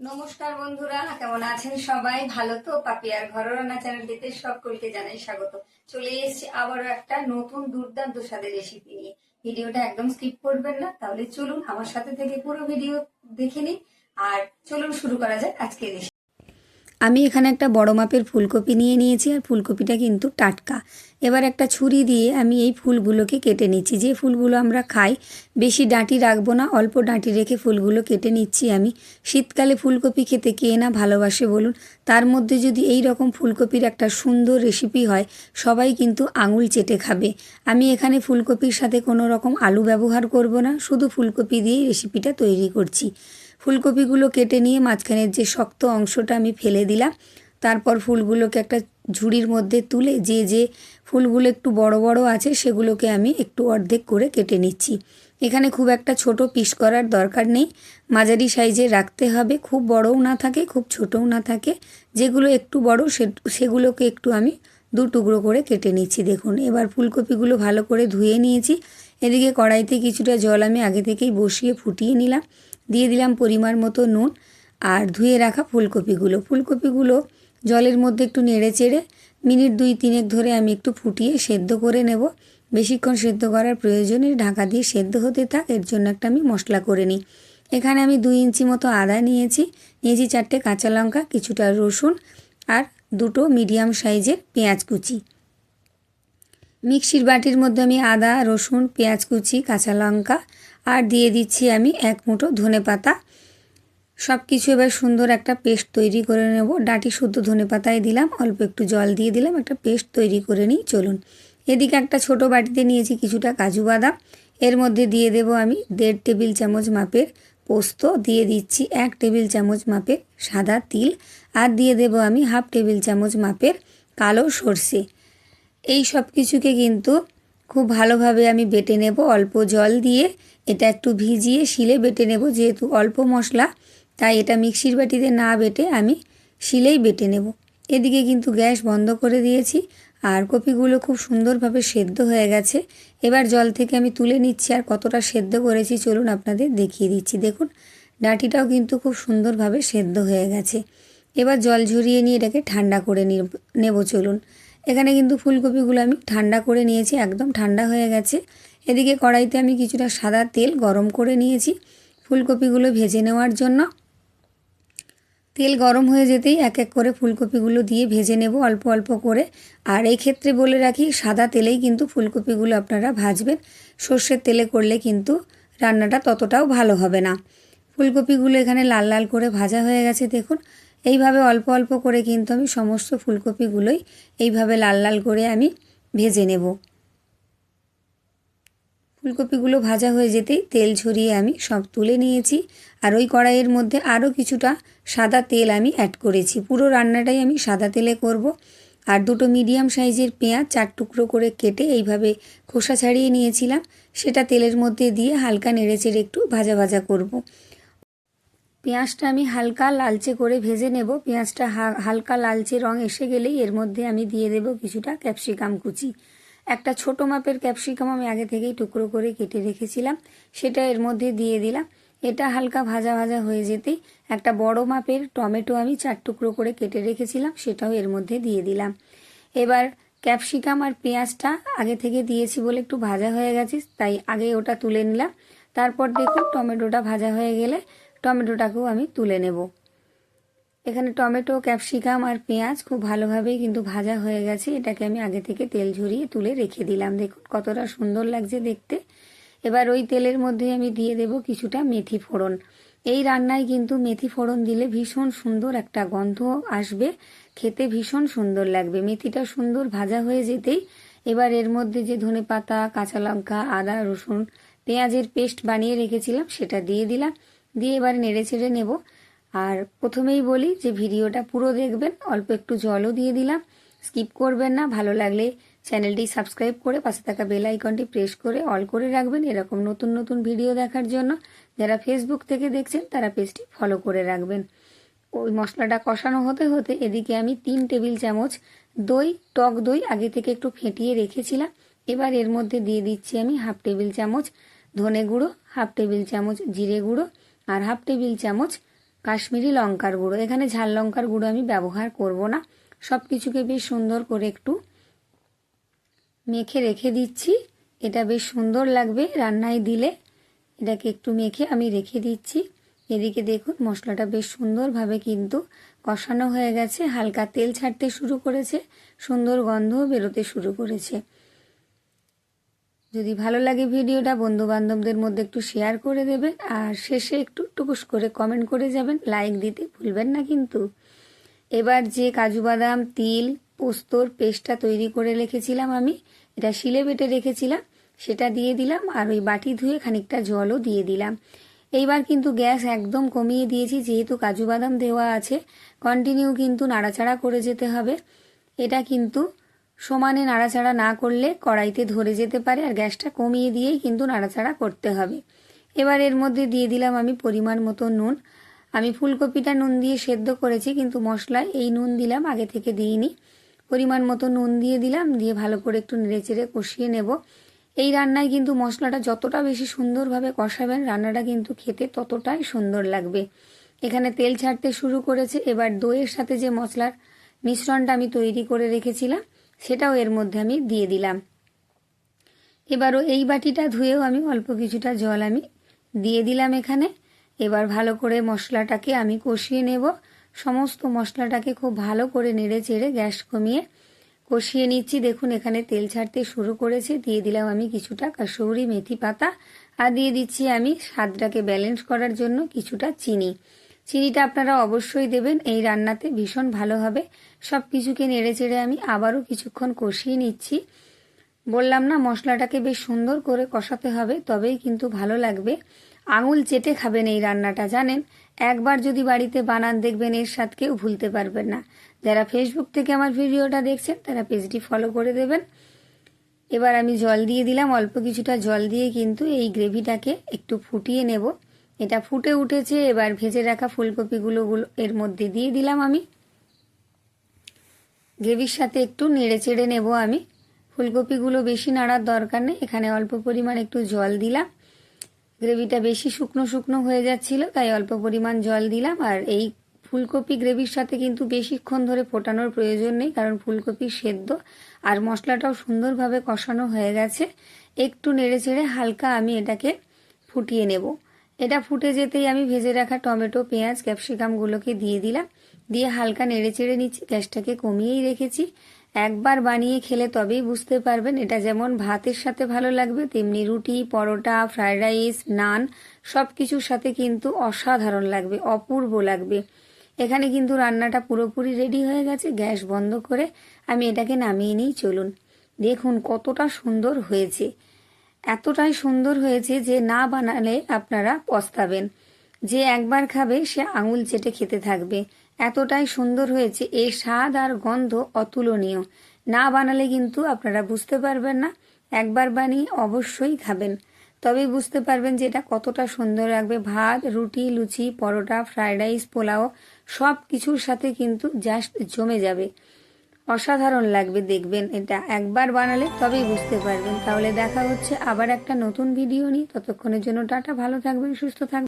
নমস্কার বন্ধুরা, কেমন আছেন সবাই? ভালো তো? পাপিয়ার ঘরের রান্না চ্যানেলটিতে সকলকে জানাই স্বাগত। চলে এসেছি আবারও একটা নতুন দুর্দান্ত স্বাদের রেসিপি নিয়ে। ভিডিওটা একদম স্কিপ করবেন না, তাহলে চলুন আমার সাথে থেকে পুরো ভিডিও দেখে নিন আর চলুন শুরু করা যাক আজকের রেসিপি আমি এখানে একটা বড় মাপের ফুলকপি নিয়ে নিয়েছি আর ফুলকপিটা কিন্তু টাটকা। এবার একটা ছুরি দিয়ে আমি এই ফুলগুলোকে কেটে নিচ্ছি। যে ফুলগুলো আমরা খাই, বেশি ডাঁটি রাখব না, অল্প ডাঁটি রেখে ফুলগুলো কেটে নিচ্ছি আমি। শীতকালে ফুলকপি খেতে কে না ভালোবাসে বলুন? তার মধ্যে যদি এই রকম ফুলকপির একটা সুন্দর রেসিপি হয়, সবাই কিন্তু আঙুল চেটে খাবে। আমি এখানে ফুলকপির সাথে কোনো রকম আলু ব্যবহার করব না, শুধু ফুলকপি দিয়েই রেসিপিটা তৈরি করছি। ফুলকপিগুলো কেটে নিয়ে মাঝখানের যে শক্ত অংশটা আমি ফেলে দিলাম, তারপর ফুলগুলোকে একটা ঝুড়ির মধ্যে তুলে যে যে ফুলগুলো একটু বড় বড় আছে সেগুলোকে আমি একটু অর্ধেক করে কেটে নিচ্ছি। এখানে খুব একটা ছোট পিস করার দরকার নেই। মাঝারি সাইজে রাখতে হবে, খুব বড়ও না থাকে, খুব ছোটও না থাকে। যেগুলো একটু বড় সেগুলোকে একটু আমি দু টুকরো করে কেটে নিচ্ছি। দেখুন, এবার ফুলকপিগুলো ভালো করে ধুয়ে নিয়েছি। এদিকে কড়াইতে কিছুটা জল আমি আগে থেকেই বসিয়ে ফুটিয়ে নিলাম। দিয়ে দিলাম পরিমাণ মতো নুন আর ধুয়ে রাখা ফুলকপিগুলো। ফুলকপিগুলো জলের মধ্যে একটু নেড়ে চেড়ে মিনিট দুই তিনেক ধরে আমি একটু ফুটিয়ে সেদ্ধ করে নেব। বেশিক্ষণ সেদ্ধ করার প্রয়োজনে ঢাকা দিয়ে সেদ্ধ হতে থাক, এর জন্য একটা আমি মশলা করে নিই। এখানে আমি দুই ইঞ্চি মতো আদা নিয়েছি নিয়েছি চারটে কাঁচা লঙ্কা, কিছুটা রসুন আর দুটো মিডিয়াম সাইজের পেঁয়াজ কুচি। মিক্সির বাটির মধ্যে আমি আদা, রসুন, পেঁয়াজ কুচি, কাঁচা লঙ্কা আর দিয়ে দিচ্ছি আমি এক মুঠো ধনে পাতা। সব কিছু এবার সুন্দর একটা পেস্ট তৈরি করে নেব। ডাঁটি শুদ্ধ ধনে পাতায় দিলাম, অল্প একটু জল দিয়ে দিলাম, একটা পেস্ট তৈরি করে নিই, চলুন। এদিকে একটা ছোট বাটিতে নিয়েছি কিছুটা কাজু বাদাম। এর মধ্যে দিয়ে দেব আমি দেড় টেবিল চামচ মাপের পোস্ত, দিয়ে দিচ্ছি এক টেবিল চামচ মাপের সাদা তিল আর দিয়ে দেব আমি হাফ টেবিল চামচ মাপের কালো সর্ষে। এই সব কিছুকে কিন্তু খুব ভালোভাবে আমি বেটে নেব অল্প জল দিয়ে। এটা একটু ভিজিয়ে শিলে বেটে নেব যেহেতু অল্প মশলা, তাই এটা মিক্সির বাটিতে না বেটে আমি শিলেই বেটে নেব। এদিকে কিন্তু গ্যাস বন্ধ করে দিয়েছি আর কপিগুলো খুব সুন্দরভাবে সেদ্ধ হয়ে গেছে। এবার জল থেকে আমি তুলে নিচ্ছি আর কতটা সেদ্ধ করেছি চলুন আপনাদের দেখিয়ে দিচ্ছি। দেখুন, ডাঁটিটাও কিন্তু খুব সুন্দরভাবে সেদ্ধ হয়ে গেছে। এবার জল ঝরিয়ে নিয়ে এটাকে ঠান্ডা করে নেব চলুন। এখানে কিন্তু ফুলকপিগুলো আমি ঠান্ডা করে নিয়েছি, একদম ঠান্ডা হয়ে গেছে। এদিকে কড়াইতে আমি কিছুটা সাদা তেল গরম করে নিয়েছি ফুলকপিগুলো ভেজে নেওয়ার জন্য। তেল গরম হয়ে যেতেই এক এক করে ফুলকপিগুলো দিয়ে ভেজে নেব অল্প অল্প করে। আর এই ক্ষেত্রে বলে রাখি, সাদা তেলেই কিন্তু ফুলকপিগুলো আপনারা ভাজবেন। সর্ষের তেলে করলে কিন্তু রান্নাটা ততটাও ভালো হবে না। ফুলকপিগুলো এখানে লাল লাল করে ভাজা হয়ে গেছে, দেখুন। এইভাবে অল্প অল্প করে কিন্তু আমি সমস্ত ফুলকপিগুলোই এইভাবে লাল লাল করে আমি ভেজে নেব। ফুলকপিগুলো ভাজা হয়ে যেতেই তেল ছড়িয়ে আমি সব তুলে নিয়েছি। আর ওই কড়াইয়ের মধ্যে আরও কিছুটা সাদা তেল আমি অ্যাড করেছি। পুরো রান্নাটাই আমি সাদা তেলে করব। আর দুটো মিডিয়াম সাইজের পেঁয়াজ চার টুকরো করে কেটে এইভাবে খোসা ছাড়িয়ে নিয়েছিলাম। সেটা তেলের মধ্যে দিয়ে হালকা নেড়েচেড়ে একটু ভাজা ভাজা করব। পেঁয়াজটা আমি হালকা লালচে করে ভেজে নেব। পেঁয়াজটা হালকা লালচে রং এসে গেলেই এর মধ্যে আমি দিয়ে দেব কিছুটা ক্যাপসিকাম কুচি। একটা ছোট মাপের ক্যাপসিকাম আমি আগে থেকেই টুকরো করে কেটে রেখেছিলাম। সেটা এর মধ্যে দিয়ে দিলাম। এটা হালকা ভাজা ভাজা হয়ে যেতেই একটা বড় মাপের টমেটো আমি চার টুকরো করে কেটে রেখেছিলাম, সেটাও এর মধ্যে দিয়ে দিলাম। এবার ক্যাপসিকাম আর পেঁয়াজটা আগে থেকে দিয়েছি বলে একটু ভাজা হয়ে গেছে, তাই আগে ওটা তুলে নিলাম। তারপর দেখুন টমেটোটা ভাজা হয়ে গেলে টমেটোটাকেও আমি তুলে নেব। এখানে টমেটো, ক্যাপসিকাম আর পেঁয়াজ খুব ভালোভাবেই কিন্তু ভাজা হয়ে গেছে। এটাকে আমি আগে থেকে তেল ঝরিয়ে তুলে রেখে দিলাম। দেখুন কতটা সুন্দর লাগছে দেখতে। এবার ওই তেলের মধ্যে আমি দিয়ে দেব কিছুটা মেথি ফোড়ন। এই রান্নায় কিন্তু মেথি ফোড়ন দিলে ভীষণ সুন্দর একটা গন্ধ আসবে। খেতে ভীষণ সুন্দর লাগবে। মেথিটা সুন্দর ভাজা হয়ে যেতেই এবার এর মধ্যে যে ধনে পাতা, কাঁচা লঙ্কা, আদা, রসুন, পেঁয়াজের পেস্ট বানিয়ে রেখেছিলাম সেটা দিয়ে দিলাম। দিয়ে এবার নেড়ে চেড়ে নেব। আর প্রথমেই বলি যে ভিডিওটা পুরো দেখবেন, অল্প একটু জলও দিয়ে দিলাম। স্কিপ করবেন না, ভালো লাগলে চ্যানেলটি সাবস্ক্রাইব করে পাশে থাকা বেল আইকনটি প্রেস করে অল করে রাখবেন এরকম নতুন নতুন ভিডিও দেখার জন্য। যারা ফেসবুক থেকে দেখছেন, তারা পেজটি ফলো করে রাখবেন। ওই মশলাটা কষানো হতে হতে এদিকে আমি তিন টেবিল চামচ দই, টক দই আগে থেকে একটু ফেটিয়ে রেখেছিলাম। এবার এর মধ্যে দিয়ে দিচ্ছি আমি হাফ টেবিল চামচ ধনে গুঁড়ো, হাফ টেবিল চামচ জিরে গুঁড়ো আর হাফ টেবিল চামচ কাশ্মীরি লঙ্কার গুঁড়ো। এখানে ঝাল লঙ্কার গুঁড়ো আমি ব্যবহার করব না। সব কিছুকে বেশ সুন্দর করে একটু মেখে রেখে দিচ্ছি। এটা বেশ সুন্দর লাগবে রান্নায় দিলে। এটাকে একটু মেখে আমি রেখে দিচ্ছি। এদিকে দেখুন, মশলাটা বেশ সুন্দরভাবে কিন্তু কষানো হয়ে গেছে। হালকা তেল ছাড়তে শুরু করেছে। সুন্দর গন্ধও বেরোতে শুরু করেছে। যদি ভালো লাগে ভিডিওটা বন্ধু বান্ধবদের মধ্যে একটু শেয়ার করে দেবেন আর শেষে একটু টুকুস করে কমেন্ট করে যাবেন। লাইক দিতে ভুলবেন না কিন্তু। এবার যে কাজু বাদাম, তিল, পোস্তর পেস্টটা তৈরি করে রেখেছিলাম আমি, এটা শিলে বেটে রেখেছিলাম, সেটা দিয়ে দিলাম আর ওই বাটি ধুয়ে খানিকটা জলও দিয়ে দিলাম। এইবার কিন্তু গ্যাস একদম কমিয়ে দিয়েছি, যেহেতু কাজু বাদাম দেওয়া আছে কন্টিনিউ কিন্তু নাড়াচাড়া করে যেতে হবে। এটা কিন্তু সমানে নাড়াচাড়া না করলে কড়াইতে ধরে যেতে পারে আর গ্যাসটা কমিয়ে দিয়েই কিন্তু নাড়াচাড়া করতে হবে। এবার এর মধ্যে দিয়ে দিলাম আমি পরিমাণ মতো নুন। আমি ফুলকপিটা নুন দিয়ে সেদ্ধ করেছি কিন্তু মশলায় এই নুন দিলাম, আগে থেকে দিইনি। পরিমাণ মতো নুন দিয়ে দিলাম, দিয়ে ভালো করে একটু নেড়েচেড়ে কষিয়ে নেব। এই রান্নায় কিন্তু মশলাটা যতটা বেশি সুন্দরভাবে কষাবেন, রান্নাটা কিন্তু খেতে ততটাই সুন্দর লাগবে। এখানে তেল ছাড়তে শুরু করেছে, এবার দইয়ের সাথে যে মশলার মিশ্রণটা আমি তৈরি করে রেখেছিলাম সেটাও এর মধ্যে আমি দিয়ে দিলাম। এবারও এই বাটিটা ধুয়েও আমি অল্প কিছুটা জল আমি দিয়ে দিলাম এখানে। এবার ভালো করে মশলাটাকে আমি কষিয়ে নেব। সমস্ত মশলাটাকে খুব ভালো করে নেড়ে চেড়ে গ্যাস কমিয়ে কষিয়ে নিচ্ছি। দেখুন, এখানে তেল ছাড়তে শুরু করেছে। দিয়ে দিলাম আমি কিছুটা কাসৌরি, মেথি পাতা। আর দিয়ে দিচ্ছি আমি স্বাদটাকে ব্যালেন্স করার জন্য কিছুটা চিনি। চিনিটা আপনারা অবশ্যই দেবেন, এই রান্নাতে ভীষণ ভালো হবে। সব কিছুকে নেড়ে চেড়ে আমি আবারও কিছুক্ষণ কষিয়ে নিচ্ছি। বললাম না, মশলাটাকে বেশ সুন্দর করে কষাতে হবে, তবেই কিন্তু ভালো লাগবে। আঙুল চেটে খাবেন এই রান্নাটা, জানেন? একবার যদি বাড়িতে বানান, দেখবেন এর স্বাদ কেউ ভুলতে পারবেন না। যারা ফেসবুক থেকে আমার ভিডিওটা দেখছেন, তারা পেজটি ফলো করে দেবেন। এবার আমি জল দিয়ে দিলাম, অল্প কিছুটা জল দিয়ে কিন্তু এই গ্রেভিটাকে একটু ফুটিয়ে নেব। এটা ফুটে উঠেছে, এবার ভেজে রাখা ফুলকপিগুলো এর মধ্যে দিয়ে দিলাম আমি। গ্রেভির সাথে একটু নেড়ে চেড়ে নেব আমি। ফুলকপিগুলো বেশি নাড়ার দরকার নেই, এখানে অল্প পরিমাণ একটু জল দিলাম। গ্রেভিটা বেশি শুকনো শুকনো হয়ে যাচ্ছিল, তাই অল্প পরিমাণ জল দিলাম। আর এই ফুলকপি গ্রেভির সাথে কিন্তু বেশিক্ষণ ধরে ফোটানোর প্রয়োজন নেই, কারণ ফুলকপি সেদ্ধ আর মশলাটাও সুন্দরভাবে কষানো হয়ে গেছে। একটু নেড়ে চেড়ে হালকা আমি এটাকে ফুটিয়ে নেব। এটা ফুটে যেতেই আমি ভেজে রাখা টমেটো, পেঁয়াজ ক্যাপসিকামগুলোকে দিয়ে দিলাম। দিয়ে হালকা নেড়ে চেড়ে নিচ্ছি, গ্যাসটাকে কমিয়েই রেখেছি। একবার বানিয়ে খেলে তবেই বুঝতে পারবেন এটা যেমন ভাতের সাথে ভালো লাগবে, তেমনি রুটি, পরোটা, ফ্রাইড রাইস, নান সব কিছুর সাথে কিন্তু অসাধারণ লাগবে, অপূর্ব লাগবে। এখানে কিন্তু রান্নাটা পুরোপুরি রেডি হয়ে গেছে, গ্যাস বন্ধ করে আমি এটাকে নামিয়ে নিই, চলুন। দেখুন কতটা সুন্দর হয়েছে। এতটাই সুন্দর হয়েছে যে না বানালে আপনারা পস্তাবেন। যে একবার খাবে, সে আঙুল চেটে খেতে থাকবে। এতটাই সুন্দর হয়েছে এর স্বাদ আর গন্ধ অতুলনীয়। না বানালে কিন্তু আপনারা বুঝতে পারবেন না, একবার বানিয়ে অবশ্যই খাবেন। তবেই বুঝতে পারবেন যে এটা কতটা সুন্দর লাগবে। ভাত, রুটি, লুচি, পরোটা, ফ্রাইড রাইস, পোলাও সব কিছুর সাথে কিন্তু জাস্ট জমে যাবে। অসাধারণ লাগবে দেখবেন। এটা একবার বানালে তবেই বুঝতে পারবেন। তাহলে দেখা হচ্ছে আবার একটা নতুন ভিডিও নিয়ে। ততক্ষণের জন্য টাটা, ভালো থাকবেন, সুস্থ থাকবেন।